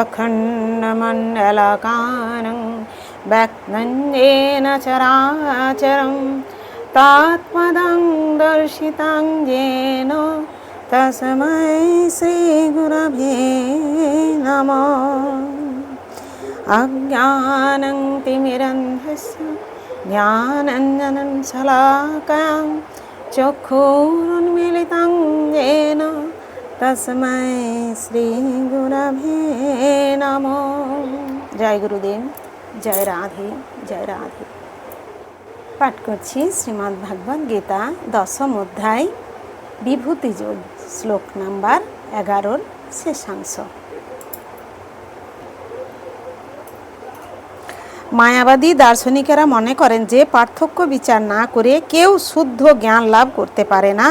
अखण्डमण्डलकानं व्यक्तं चराचरं तात्पदं दर्शितं येन तस्मै श्रीगुरवे नमः अज्ञानं तिमिरन्धस्य ज्ञानञ्जनं शलाकां चक्षुरुन्मिलितं येन তসময় শ্রী গুরভে নম। জয় গুরুদেব, জয় রাধে জয় রাধে। পাঠ করছি শ্রীমদ্ ভাগবত গীতা দশম অধ্যায়, বিভূতিযোগ, শ্লোক নাম্বার এগারোর শেষাংশ। মায়াবাদী দার্শনিকেরা মনে করেন যে পার্থক্য বিচার না করে কেউ শুদ্ধ জ্ঞান লাভ করতে পারে না।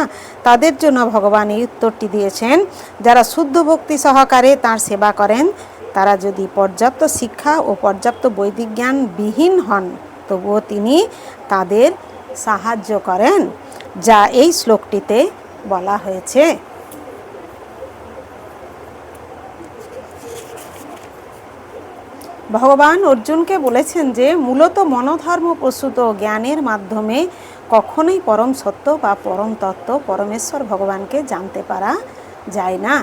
তাদের জন্য ভগবান এই উত্তরটি দিয়েছেন, যারা শুদ্ধ ভক্তি সহকারে তার সেবা করেন, তারা যদি পর্যাপ্ত শিক্ষা ও পর্যাপ্ত বৈদিক জ্ঞান বিহীন হন, তবুও তিনি তাদের সাহায্য করেন। যা এই শ্লোকটিতে বলা হয়েছে। ভগবান অর্জুনকে বলেছেন যে, মূলত মনোধর্ম প্রসূত জ্ঞানের মাধ্যমে কখনোই পরম সত্য বা পরম তত্ত্ব পরমেশ্বর ভগবানকে জানতে পারা যায় না।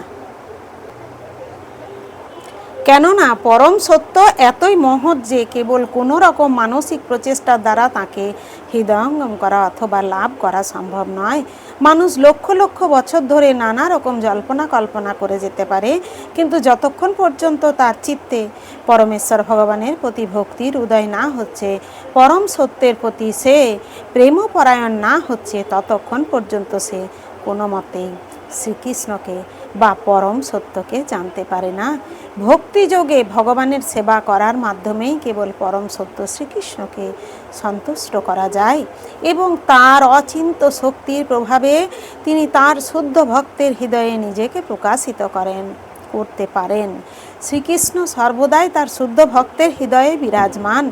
কেননা পরম সত্য এতই মহৎ যে কেবল কোনো রকম মানসিক প্রচেষ্টার দ্বারা তাকে হৃদয়ঙ্গম করা অথবা লাভ করা সম্ভব নয়। মানুষ লক্ষ লক্ষ বছর ধরে নানা রকম জল্পনা কল্পনা করে যেতে পারে, কিন্তু যতক্ষণ পর্যন্ত তার চিত্তে পরমেশ্বর ভগবানের প্রতি ভক্তির উদয় না হচ্ছে, পরম সত্যের প্রতি সে প্রেমপরায়ণ না হচ্ছে, ততক্ষণ পর্যন্ত সে কোনো মতেই শ্রীকৃষ্ণকে বা পরম সত্যকে জানতে পারে না। ভক্তিযোগে ভগবানের সেবা করার মাধ্যমেই কেবল পরম সত্য শ্রীকৃষ্ণকে সন্তুষ্ট করা যায় এবং তার অচিন্ত শক্তির প্রভাবে তিনি তার শুদ্ধ ভক্তের হৃদয়ে নিজেকে প্রকাশিত করেন। করতে পারেন। শ্রীকৃষ্ণ সর্বদাই তার শুদ্ধ ভক্তের হৃদয়ে বিরাজমান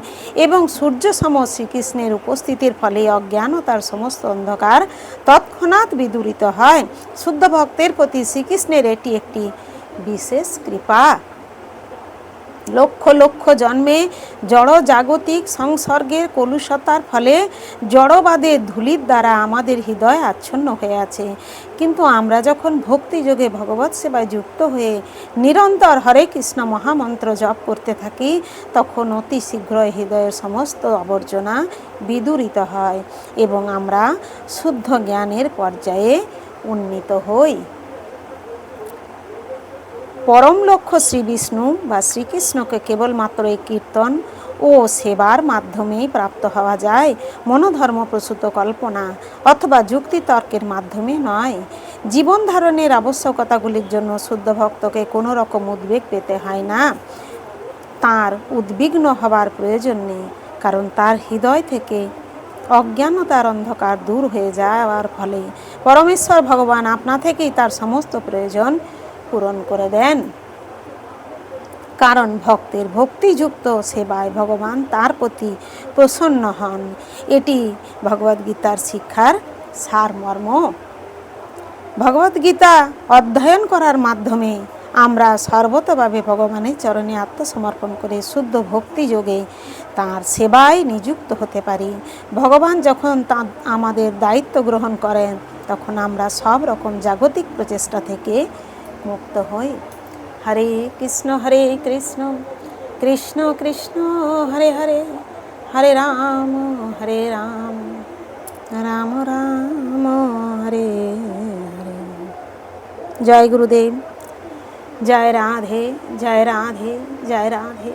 এবং সূর্য সম শ্রীকৃষ্ণের উপস্থিতির ফলে অজ্ঞান ও তার সমস্ত অন্ধকার তৎক্ষণাৎ বিদূরিত হয়। শুদ্ধ ভক্তের প্রতি শ্রীকৃষ্ণের এটি একটি বিশেষ কৃপা। লক্ষ লক্ষ জন্মে জড় জাগতিক সংসর্গের কলুষতার ফলে জড়বাদের ধুলির দ্বারা আমাদের হৃদয় আচ্ছন্ন হয়ে আছে। কিন্তু আমরা যখন ভক্তিযোগে ভগবত সেবায় যুক্ত হয়ে নিরন্তর হরে কৃষ্ণ মহামন্ত্র জপ করতে থাকি, তখন অতি শীঘ্রই হৃদয়ের সমস্ত আবর্জনা বিদূরিত হয় এবং আমরা শুদ্ধ জ্ঞানের পর্যায়ে উন্নীত হই। পরম লক্ষ্য শ্রী বিষ্ণু বা শ্রীকৃষ্ণকে কেবলমাত্র এই কীর্তন ও সেবার মাধ্যমেই প্রাপ্ত হওয়া যায়, মনোধর্ম প্রসূত কল্পনা অথবা যুক্তিতর্কের মাধ্যমে নয়। জীবন ধারণের আবশ্যকতাগুলির জন্য শুদ্ধ ভক্তকে কোনো রকম উদ্বেগ পেতে হয় না। তার উদ্বিগ্ন হবার প্রয়োজন নেই, কারণ তার হৃদয় থেকে অজ্ঞানতার অন্ধকার দূর হয়ে যাওয়ার ফলে পরমেশ্বর ভগবান আপনা থেকেই তার সমস্ত প্রয়োজন পূরণ করে দেন। কারণ ভক্তের ভক্তিযুক্ত সেবায় ভগবান তার প্রতি প্রসন্ন হন। এটি ভগবদ্গীতার শিক্ষার সারমর্ম। ভগবদ্গীতা অধ্যয়ন করার মাধ্যমে আমরা সর্বতভাবে ভগবানের চরণে আত্মসমর্পণ করে শুদ্ধ ভক্তি যোগে তাঁর সেবায় নিযুক্ত হতে পারি। ভগবান যখন তা আমাদের দায়িত্ব গ্রহণ করেন, তখন আমরা সব রকম জাগতিক প্রচেষ্টা থেকে মুক্ত হই। হরে কৃষ্ণ হরে কৃষ্ণ কৃষ্ণ কৃষ্ণ, হরে হরে হরে রাম হরে রাম রাম রাম, হরে হরে। জয় গুরুদেব, জয় রাধে জয় রাধে জয় রাধে।